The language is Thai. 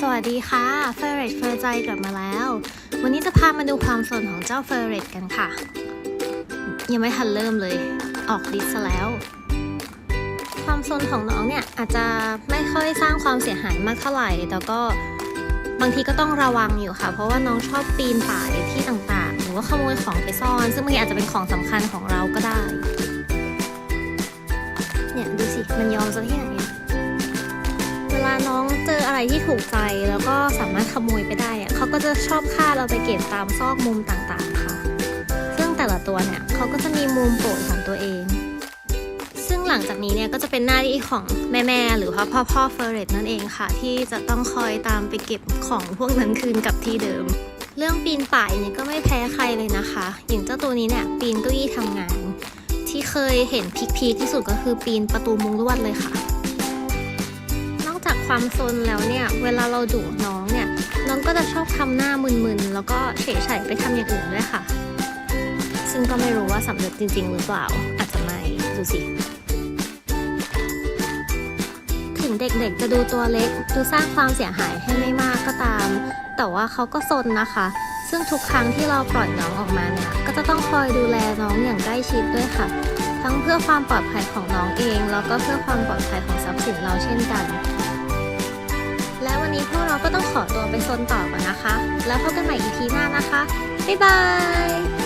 สวัสดีค่ะเฟอร์เรตเฟอร์ใจกลับมาแล้ว วันนี้จะพามาดูความสนของเจ้าเฟอร์เรตกันค่ะ ยังไม่ทันเริ่มเลย ออกฤทธิ์ซะแล้ว ความสนของน้องเนี่ยอาจจะไม่ค่อยสร้างความเสียหายมากเท่าไหร่ แต่ก็บางทีก็ต้องระวังอยู่ค่ะ เพราะว่าน้องชอบปีนป่ายที่ต่างๆ หรือว่าขโมยของไปซ่อน ซึ่งบางทีอาจจะเป็นของสำคัญของเราก็ได้ เนี่ยดูสิมันยอมซะที่ไหน ที่ถูกใจแล้วก็สามารถขโมยไปได้เขาก็จะชอบฆ่าเราไปเก็บตามซอกมุมต่างๆค่ะ ซึ่งแต่ละตัวเนี่ยเขาก็จะมีมุมโปรดของตัวเอง ซึ่งหลังจากนี้เนี่ยก็จะเป็นหน้าที่ของแม่ๆหรือว่าพ่อพ่อเฟอร์เรตนั่นเองค่ะ ที่จะต้องคอยตามไปเก็บของพวกนั้นคืนกับที่เดิม เรื่องปีนป่ายเนี่ยก็ไม่แพ้ใครเลยนะคะ อย่างเจ้าตัวนี้เนี่ยปีนเก้าอี้ทำงาน ที่เคยเห็นพีคๆที่สุดก็คือปีนประตูมุงลวดเลยค่ะ ความซนแล้วเนี่ย เวลาเราดุน้องเนี่ย น้องก็จะชอบทำหน้ามึนๆ แล้วก็เฉยๆไปทำอย่างอื่นด้วยค่ะ ซึ่งก็ไม่รู้ว่าสำเร็จจริง ๆ หรือเปล่า อาจจะไม่ดูสิ ถึงเด็กๆจะดูตัวเล็ก ดูสร้างความเสียหายให้ไม่มากก็ตาม แต่ว่าเขาก็ซนนะคะ ซึ่งทุกครั้งที่เราปล่อยน้องออกมาเนี่ย ก็จะต้องคอยดูแลน้องอย่างใกล้ชิดด้วยค่ะทั้งเพื่อความปลอดภัยของน้องเอง แล้วก็เพื่อความปลอดภัยของทรัพย์สินเราเช่นกัน และวันนี้พวกเราก็ต้องขอตัวไปซนต่อก่อนนะคะ แล้วพบกันใหม่อีพีหน้านะคะ บ๊ายบาย